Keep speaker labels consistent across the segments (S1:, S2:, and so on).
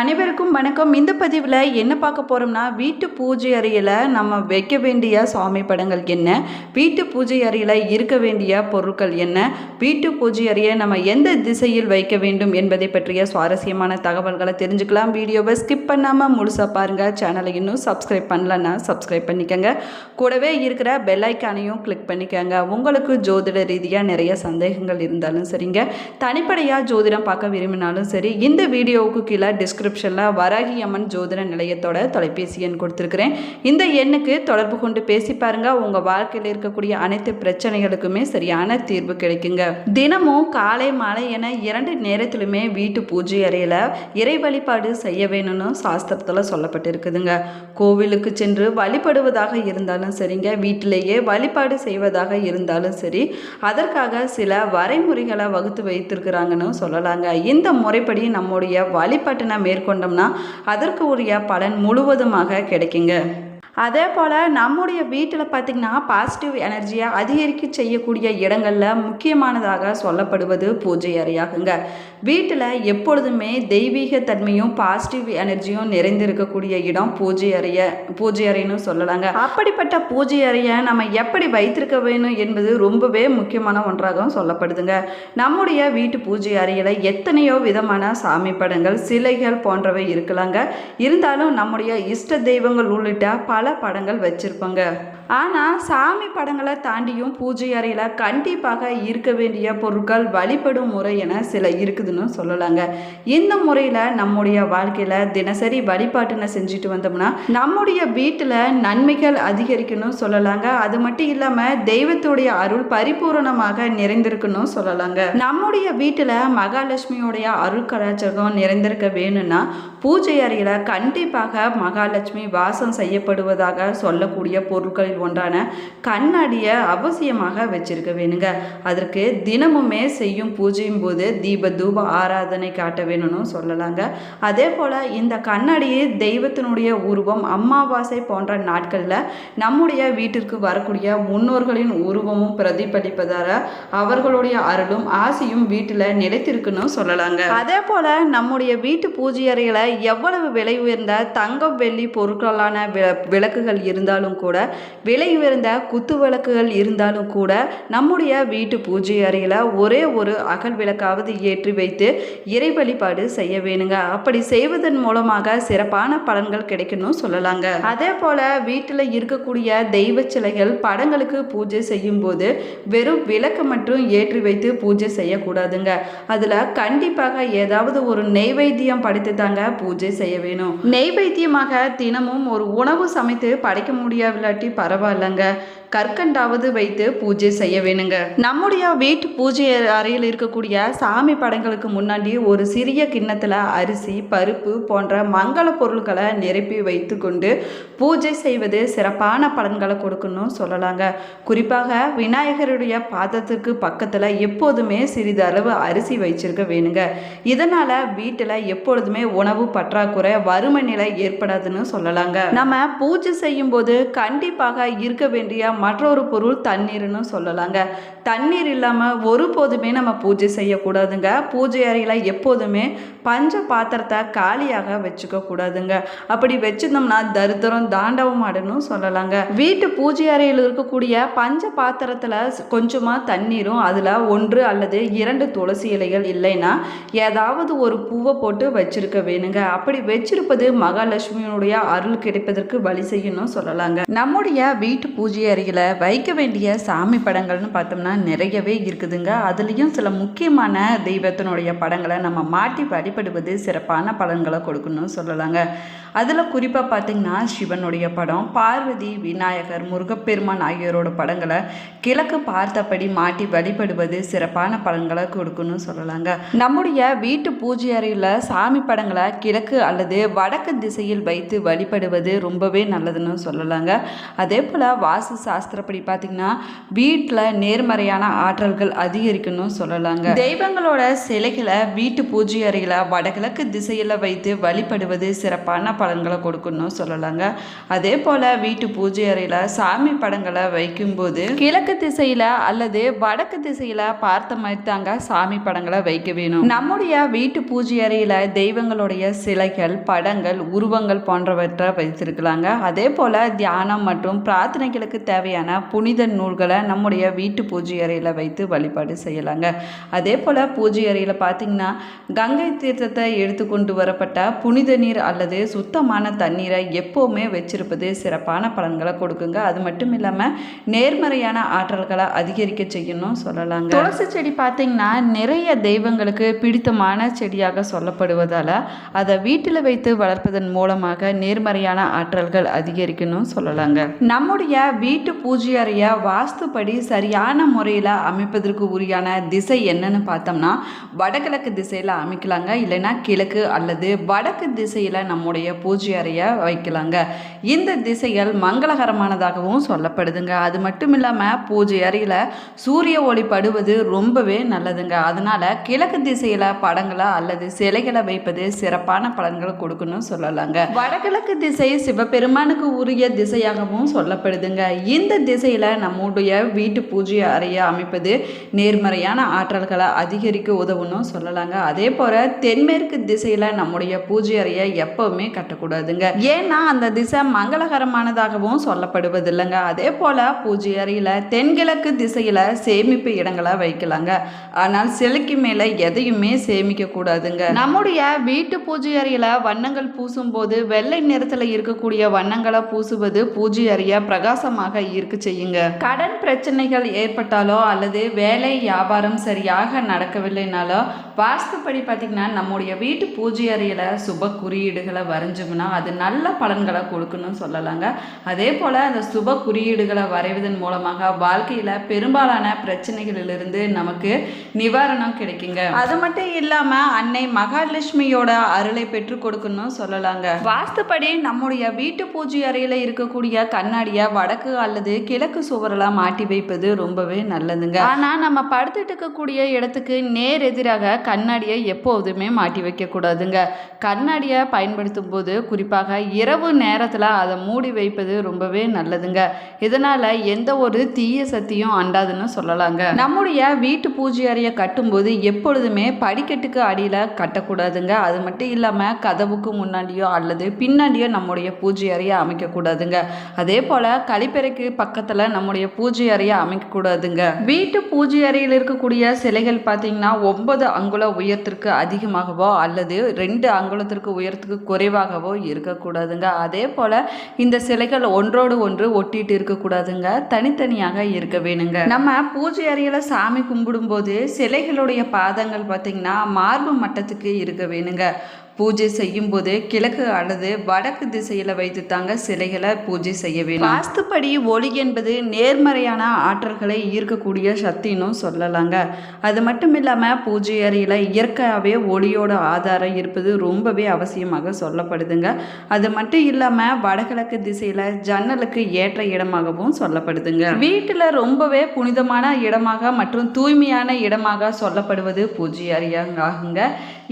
S1: அனைவருக்கும் வணக்கம். இந்த பதிவில் என்ன பார்க்க போகிறோம்னா வீட்டு பூஜை அறையில் நம்ம வைக்க வேண்டிய சுவாமி படங்கள் என்ன? வீட்டு பூஜை அறையில் இருக்க வேண்டிய பொருட்கள் என்ன? வீட்டு பூஜை அறையை நம்ம எந்த திசையில் வைக்க வேண்டும் என்பதை பற்றிய சுவாரஸ்யமான தகவல்களை தெரிஞ்சுக்கலாம். வீடியோவை ஸ்கிப் பண்ணாமல் முழுசாக பாருங்கள் சேனலை இன்னும் சப்ஸ்கிரைப் பண்ணலன்னா சப்ஸ்கிரைப் பண்ணிக்கோங்க. கூடவே இருக்கிற பெல்லைக்கானையும் கிளிக் பண்ணிக்கோங்க. உங்களுக்கு ஜோதிட ரீதியாக நிறைய சந்தேகங்கள் இருந்தாலும் சரிங்க. தனிப்படையாக ஜோதிடம் பார்க்க விரும்பினாலும் சரி இந்த வீடியோவுக்கு கீழே டிஸ்கிரிப்ஷனில் வராகி அம்மன் ஜோதிட நிலையத்தோட தொலைபேசி எண் கொடுத்துருக்குறேன். இந்த எண்ணுக்கு தொடர்பு கொண்டு பேசி பாருங்க. உங்கள் வாழ்க்கையில் இருக்கக்கூடிய அனைத்து பிரச்சனைகளுக்குமே சரியான தீர்வு கிடைக்குங்க. தினமும் காலை மாலை என இரண்டு நேரத்திலுமே வீட்டு பூஜை அறையில் இறை வழிபாடு செய்ய வேணும்னு சாஸ்திரத்தில் சொல்லப்பட்டிருக்குதுங்க. கோவிலுக்கு சென்று வழிபடுவதாக இருந்தாலும் சரிங்க. வீட்டிலேயே வழிபாடு செய்வதாக இருந்தாலும் சரி. அதற்காக சில வரைமுறைகளை வகுத்து வைத்திருக்கிறாங்கன்னு சொல்லலாங்க. இந்த முறைப்படி நம்முடைய வழிபாட்டினை மேற்கொண்டோம்னா அதற்கு உரிய பலன் முழுவதுமாக கிடைக்குங்க. அதே போல் நம்முடைய வீட்டில் பார்த்திங்கன்னா பாசிட்டிவ் எனர்ஜியை அதிகரிக்க செய்யக்கூடிய இடங்களில் முக்கியமானதாக சொல்லப்படுவது பூஜை அறையாகுங்க. வீட்டில் எப்பொழுதுமே தெய்வீக தன்மையும் பாசிட்டிவ் எனர்ஜியும் நிறைந்திருக்கக்கூடிய இடம் பூஜை அறைய பூஜை அறைன்னு சொல்லலாங்க. அப்படிப்பட்ட பூஜை அறையை நம்ம எப்படி வைத்திருக்க வேணும் என்பது ரொம்பவே முக்கியமான ஒன்றாகவும் சொல்லப்படுதுங்க. நம்முடைய வீட்டு பூஜை அறையில் எத்தனையோ விதமான சாமி படங்கள் சிலைகள் போன்றவை இருக்கலாங்க. இருந்தாலும் நம்முடைய இஷ்ட தெய்வங்கள் உள்ளிட்ட பல படங்கள் வச்சுருப்பாங்க. ஆனால் சாமி படங்களை தாண்டியும் பூஜை அறையில் கண்டிப்பாக இருக்க வேண்டிய பொருட்கள் வழிபடும் முறை என சில இருக்குதுன்னு சொல்லலாங்க. இந்த முறையில் நம்முடைய வாழ்க்கையில் தினசரி வழிபாட்டினை செஞ்சுட்டு வந்தோம்னா நம்முடைய வீட்டில் நன்மைகள் அதிகரிக்கணும் சொல்லலாங்க. அது மட்டும் இல்லாமல் தெய்வத்துடைய அருள் பரிபூரணமாக நிறைந்திருக்குன்னு சொல்லலாங்க. நம்முடைய வீட்டில் மகாலட்சுமியோடைய அருள் கலாச்சாரம் நிறைந்திருக்க வேணும்னா பூஜை அறையில் கண்டிப்பாக மகாலட்சுமி வாசம் செய்யப்படுவதாக சொல்லக்கூடிய பொருட்கள் பொருட்களில் ஒன்றான கண்ணாடியை அவசியமாக வச்சிருக்க வேணுங்க. அதற்கு தினமுமே செய்யும் பூஜையும் போது தீப தூப ஆராதனை காட்ட வேணும்னு சொல்லலாங்க. அதே போல் இந்த கண்ணாடியை தெய்வத்தினுடைய உருவம் அமாவாசை போன்ற நாட்களில் நம்முடைய வீட்டிற்கு வரக்கூடிய முன்னோர்களின் உருவமும் பிரதிபலிப்பதால அவர்களுடைய அருளும் ஆசையும் வீட்டில் நிலைத்திருக்குன்னு சொல்லலாங்க. அதே போல் நம்முடைய வீட்டு பூஜை அறையில் எவ்வளவு விலை உயர்ந்த தங்கம் வெள்ளி பொருட்களான விளக்குகள் இருந்தாலும் கூட விலை உயர்ந்த குத்து விளக்குகள் இருந்தாலும் கூட நம்முடைய வீட்டு பூஜை அறையில் ஒரே ஒரு அகல் விளக்காவது ஏற்றி வைத்து இறை வழிபாடு செய்ய வேணுங்க. அப்படி செய்வதன் மூலமாக சிறப்பான பலன்கள் கிடைக்கணும் சொல்லலாங்க. அதே போல வீட்டில் இருக்கக்கூடிய தெய்வ சிலைகள் படங்களுக்கு பூஜை செய்யும் போது வெறும் விளக்கு மட்டும் ஏற்றி வைத்து பூஜை செய்யக்கூடாதுங்க. அதில் கண்டிப்பாக ஏதாவது ஒரு நெய்வேத்தியம் படைத்து தாங்க பூஜை செய்ய வேணும். நெய்வேத்தியமாக தினமும் ஒரு உணவு சமைத்து படைக்க முடியாவில்லாட்டி பரவாயில்லங்க. கற்கண்டாவது வைத்து பூஜை செய்ய வேணுங்க. நம்முடைய வீட்டு பூஜை அறையில் இருக்கக்கூடிய சாமி படங்களுக்கு முன்னாடி ஒரு சிறிய கிண்ணத்தில் அரிசி பருப்பு போன்ற மங்கள பொருட்களை நிரப்பி வைத்துக்கொண்டு பூஜை செய்வது சிறப்பான பலன்களை கொடுக்கணும் சொல்லலாங்க. குறிப்பாக விநாயகருடைய பாதத்துக்கு பக்கத்தில் எப்போதுமே சிறிதளவு அரிசி வச்சிருக்க வேணுங்க. இதனால் வீட்டில் எப்பொழுதுமே உணவு பற்றாக்குறை வறுமை நிலை ஏற்படாதுன்னு சொல்லலாங்க. நம்ம பூஜை செய்யும் போது கண்டிப்பாக இருக்க வேண்டிய மற்றொரு பொருள் தண்ணீர்னு சொல்லலாங்க. தண்ணீர் இல்லாமல் ஒருபோதுமே நம்ம பூஜை செய்யக்கூடாதுங்க. பூஜை அறையில் எப்போதுமே பஞ்ச பாத்திரத்தை காலியாக வச்சுக்க கூடாதுங்க. அப்படி வச்சிருந்தோம்னா தரித்திரம் தாண்டவம் ஆடணும் சொல்லலாங்க. வீட்டு பூஜை அறையில் இருக்கக்கூடிய பஞ்ச பாத்திரத்தில் கொஞ்சமாக தண்ணீரும் அதில் ஒன்று அல்லது இரண்டு துளசி இலைகள் இல்லைன்னா ஏதாவது ஒரு பூவை போட்டு வச்சிருக்க வேணுங்க. அப்படி வச்சிருப்பது மகாலட்சுமியினுடைய அருள் கிடைப்பதற்கு வழி செய்யணும் சொல்லலாங்க. நம்முடைய வீட்டு பூஜை அறையில் வைக்க வேண்டிய சாமி படங்கள்னு பார்த்தோம்னா நிறையவே இருக்குதுங்க. அதுலேயும் சில முக்கியமான தெய்வத்தினுடைய படங்களை நம்ம மாட்டி வழிபடுவது சிறப்பான பலன்களை கொடுக்கணும்னு சொல்லலாங்க. அதில் குறிப்பாக பார்த்தீங்கன்னா சிவனுடைய படம் பார்வதி விநாயகர் முருகப்பெருமான் ஆகியோரோட படங்களை கிழக்கு பார்த்தபடி மாட்டி வழிபடுவது சிறப்பான பலன்களை கொடுக்கணும்னு சொல்லலாங்க. நம்முடைய வீட்டு பூஜை அறையில் சாமி படங்களை கிழக்கு அல்லது வடக்கு திசையில் வைத்து வழிபடுவது ரொம்பவே நல்லதுன்னு சொல்லலாங்க. அதே போல் வாசு சாஸ்திரப்படி பார்த்தீங்கன்னா வீட்டில் நேர்மறையான ஆற்றல்கள் அதிகரிக்கணும் சொல்லலாங்க. தெய்வங்களோட சிலைகளை வீட்டு பூஜை அறையில் வடகிழக்கு திசையில் வைத்து வழிபடுவது சிறப்பான பலன்களை கொடுக்கணும்னு சொல்லலாங்க. அதே போல் வீட்டு பூஜை அறையில் சாமி படங்களை வைக்கும்போது கிழக்கு திசையில் அல்லது வடக்கு திசையில் பார்த்த மாதிரி தாங்க சாமி படங்களை வைக்க வேணும். நம்முடைய வீட்டு பூஜை அறையில் தெய்வங்களுடைய சிலைகள் படங்கள் உருவங்கள் போன்றவற்றை வைத்திருக்கலாங்க. அதே போல் தியானம் மற்றும் பிரார்த்தனைகளுக்கு தேவையான புனித நூல்களை நம்முடைய வீட்டு பூஜை அறையில் வைத்து வழிபாடு செய்யலாங்க. அதே போல் பூஜை அறையில் பார்த்தீங்கன்னா கங்கை தீர்த்தத்தை எடுத்து கொண்டு வரப்பட்ட புனித நீர் அல்லது சுத்தமான தண்ணீரை எப்போவுமே வச்சிருப்பது சிறப்பான பலன்களை கொடுக்குங்க. அது மட்டும் இல்லாமல் நேர்மறையான ஆற்றல்களை அதிகரிக்க செய்யணும் சொல்லலாங்க. துளசி செடி பார்த்தீங்கன்னா நிறைய தெய்வங்களுக்கு பிடித்தமான செடியாக சொல்லப்படுவதால் அதை வீட்டில் வைத்து வளர்ப்பதன் மூலமாக நேர்மறையான ஆற்றல்கள் அதிகரிக்கணும் சொல்லலாங்க. நம்முடைய வீட்டு பூஜை அறையை வாஸ்துப்படி சரியான முறையில் அமைப்பதற்கு உரியான திசை என்னன்னு பார்த்தோம்னா வடகிழக்கு திசையில் அமைக்கலாங்க. இல்லைன்னா கிழக்கு அல்லது வடக்கு திசையில் நம்முடைய பூஜை அறையை வைக்கலாங்க. இந்த திசைகள் மங்களகரமானதாகவும் சொல்லப்படுதுங்க. அது மட்டும் இல்லாமல் பூஜை அறையில் சூரிய ஒளி படுவது ரொம்பவே நல்லதுங்க. அதனால கிழக்கு திசையில் படங்களை அல்லது சிலைகளை வைப்பது சிறப்பான பலன்களை கொடுக்கணும்னு சொல்லலாங்க. வடகிழக்கு திசை சிவபெருமானுக்கு உரிய திசையாகவும் சொல்லப்படுதுங்க. இந்த திசையில் நம்முடைய வீட்டு பூஜை அறையை அமைப்பது நேர்மறையான ஆற்றல்களை அதிகரிக்க உதவுன்னு சொல்லலாங்க. அதே போல் தென்மேற்கு திசையில் நம்முடைய பூஜை அறையை எப்பவுமே காட்டக்கூடாதுங்க. ஏன்னா அந்த திசை மங்களகரமானதாகவும் சொல்லப்படுவதில்லைங்க. அதே போல் பூஜை அறையில் தென்கிழக்கு திசையில் சேமிப்பு இடங்களை வைக்கலாங்க. ஆனால் சிலைக்கு மேலே எதையுமே சேமிக்க கூடாதுங்க நம்முடைய வீட்டு பூஜை அறையில் வண்ணங்கள் பூசும்போது வெள்ளை நிறத்தில் இருக்கக்கூடிய வண்ணங்களை பூசுவது பூஜை அறையை பிரகாசமாக இருக்க செய்யுங்க. கடன் பிரச்சனைகள் ஏற்பட்டாலோ அல்லது வேலை வியாபாரம் சரியாக நடக்கவில்லைனாலோ வாஸ்துப்படி பார்த்திங்கன்னா நம்முடைய வீட்டு பூஜை அறையில் சுப குறியீடுகளை வரைஞ்சோம்னா அது நல்ல பலன்களை கொடுக்கணும்னு சொல்லலாங்க. அதே போல் அந்த சுப குறியீடுகளை வரைவதன் மூலமாக வாழ்க்கையில் பெரும்பாலான பிரச்சனைகளிலிருந்து நமக்கு நிவாரணம் கிடைக்குங்க. அது மட்டும் இல்லாமல் அன்னை மகாலட்சுமியோட அருளை பெற்றுக் கொடுக்கணும் சொல்லலாங்க. வாஸ்துப்படி நம்முடைய வீட்டு பூஜை அறையில் இருக்கக்கூடிய கண்ணாடியை வடக்கு அல்லது கிழக்கு சுவரெல்லாம் மாட்டி வைப்பது ரொம்பவே நல்லதுங்க. ஆனால் நம்ம படுத்துட்டு இருக்கக்கூடிய இடத்துக்கு நேர் எதிராக கண்ணாடியை எப்போதுமே மாட்டி வைக்கக்கூடாதுங்க கண்ணாடியை பயன்படுத்தும் போது குறிப்பாக இரவு நேரத்தில் அதை மூடி வைப்பது ரொம்பவே நல்லதுங்க. இதனால் எந்த ஒரு தீய சக்தியும் அண்டாதுன்னு சொல்லலாங்க. நம்முடைய வீட்டு பூஜை அறையை கட்டும்போது எப்பொழுதுமே படிக்கட்டுக்கு அடியில் கட்டக்கூடாதுங்க. அது மட்டும் இல்லாமல் கதவுக்கு முன்னாடியோ அல்லது பின்னாடியோ நம்முடைய பூஜை அறையை அமைக்கக்கூடாதுங்க. அதே போல் கழிப்பறைக்கு பக்கத்தில் நம்முடைய பூஜை அறையை அமைக்கக்கூடாதுங்க. வீட்டு பூஜை அறையில் இருக்கக்கூடிய சிலைகள் பார்த்தீங்கன்னா ஒன்பது அங்குல உயரத்திற்கு அதிகமாகவோ அல்லது ரெண்டு அங்குலத்திற்கு உயரத்துக்கு குறைவாக குறைவாகவோ இருக்கக்கூடாதுங்க. அதே போல் இந்த சிலைகள் ஒன்றோடு ஒன்று ஒட்டிட்டு இருக்கக்கூடாதுங்க. தனித்தனியாக இருக்க வேணுங்க. நம்ம பூஜை அறையில் சாமி கும்பிடும்போது சிலைகளுடைய பாதங்கள் பார்த்தீங்கன்னா மார்பு மட்டத்துக்கு இருக்க வேணுங்க. பூஜை செய்யும்போது கிழக்கு அல்லது வடக்கு திசையில் வைத்து தாங்க சிலைகளை பூஜை செய்ய வேண்டும். வாஸ்துப்படி ஒளி என்பது நேர்மறையான ஆற்றல்களை ஈர்க்கக்கூடிய சக்தினும் சொல்லலாங்க. அது மட்டும் இல்லாமல் பூஜை அறையில் இயற்கையாகவே ஒளியோட ஆதாரம் இருப்பது ரொம்பவே அவசியமாக சொல்லப்படுதுங்க. அது மட்டும் இல்லாமல் வடகிழக்கு திசையில் ஜன்னலுக்கு ஏற்ற இடமாகவும் சொல்லப்படுதுங்க. வீட்டில் ரொம்பவே புனிதமான இடமாக மற்றும் தூய்மையான இடமாக சொல்லப்படுவது பூஜை அறையாங்க.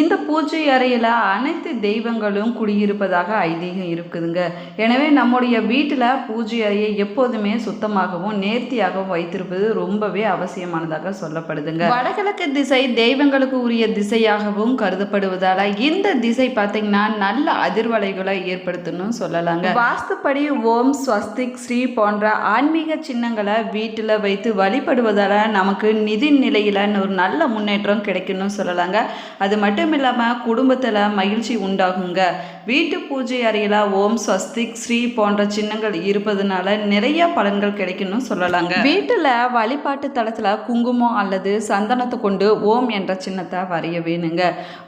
S1: இந்த பூஜை அறையில் அனைத்து தெய்வங்களும் குடியிருப்பதாக ஐதீகம் இருக்குதுங்க. எனவே நம்முடைய வீட்டில் பூஜை அறையை எப்போதுமே சுத்தமாகவும் நேர்த்தியாகவும் வைத்திருப்பது ரொம்பவே அவசியமானதாக சொல்லப்படுதுங்க. வடகிழக்கு திசை தெய்வங்களுக்கு உரிய திசையாகவும் கருதப்படுவதால இந்த திசை பார்த்தீங்கன்னா நல்ல அதிர்வலைகளை ஏற்படுத்தணும் சொல்லலாங்க. வாஸ்துப்படி ஓம் ஸ்வஸ்திக் ஸ்ரீ போன்ற ஆன்மீக சின்னங்களை வீட்டில் வைத்து வழிபடுவதால நமக்கு நிதி நிலையில் ஒரு நல்ல முன்னேற்றம் கிடைக்கணும்னு சொல்லலாங்க. அது மட்டும் இல்லாமல் குடும்பத்தில் மகிழ்ச்சி உண்டாகுங்க. வீட்டு பூஜை அறையில் ஓம் ஸ்வஸ்திக் ஸ்ரீ போன்ற சின்னங்கள் இருப்பதனால நிறைய பலன்கள் கிடைக்கும்னு சொல்லலாங்க. வீட்டில் வழிபாட்டு தளத்தில் குங்குமம் அல்லது சந்தனத்தை கொண்டு ஓம் என்ற சின்னத்தை வரைய வேணுங்க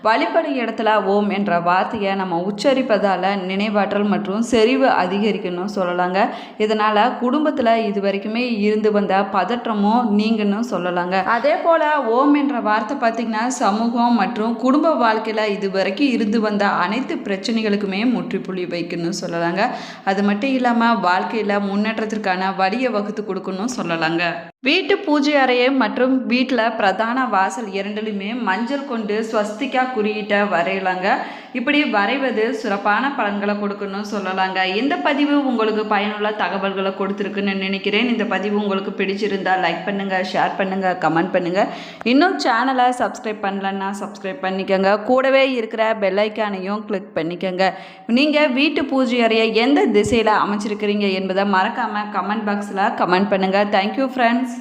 S1: வழிபடும் இடத்துல ஓம் என்ற வார்த்தையை நம்ம உச்சரிப்பதால் நினைவாற்றல் மற்றும் செறிவு அதிகரிக்கணும் சொல்லலாங்க. இதனால் குடும்பத்தில் இது வரைக்குமே இருந்து வந்த பதற்றமும் நீங்கன்னு சொல்லலாங்க. அதே போல் ஓம் என்ற வார்த்தை பார்த்திங்கன்னா சமூகம் மற்றும் குடும்ப வாழ்க்கையில் இது வரைக்கும் இருந்து வந்த அனைத்து பிரச்சனையும் பிரச்சனைகளுக்குமே முற்றுப்புள்ளி வைக்கணும்னு சொல்லலாங்க. அது மட்டும் இல்லாமல் வாழ்க்கையில் முன்னேற்றத்திற்கான வழியை வகுத்து கொடுக்கணும் சொல்லலாங்க. வீட்டு பூஜை அறையை மற்றும் வீட்டில் பிரதான வாசல் இரண்டிலுமே மஞ்சள் கொண்டு ஸ்வஸ்திக்கா குறியீட்டை வரையலாங்க. இப்படி வரைவது சிறப்பான பலன்களை கொடுக்கணும்னு சொல்லலாங்க. இந்த பதிவு உங்களுக்கு பயனுள்ள தகவல்களை கொடுத்துருக்குன்னு நினைக்கிறேன். இந்த பதிவு உங்களுக்கு பிடிச்சிருந்தா லைக் பண்ணுங்கள் ஷேர் பண்ணுங்கள் கமெண்ட் பண்ணுங்கள் இன்னும் சேனலை சப்ஸ்கிரைப் பண்ணலன்னா சப்ஸ்கிரைப் பண்ணிக்கோங்க. கூடவே இருக்கிற பெல்லைக்கானையும் கிளிக் பண்ணிக்கோங்க. நீங்கள் வீட்டு பூஜை அறையை எந்த திசையில் அமைச்சிருக்கிறீங்க என்பதை மறக்காமல் கமெண்ட் பாக்ஸில் கமெண்ட் பண்ணுங்கள் தேங்க்யூ ஃப்ரெண்ட்ஸ்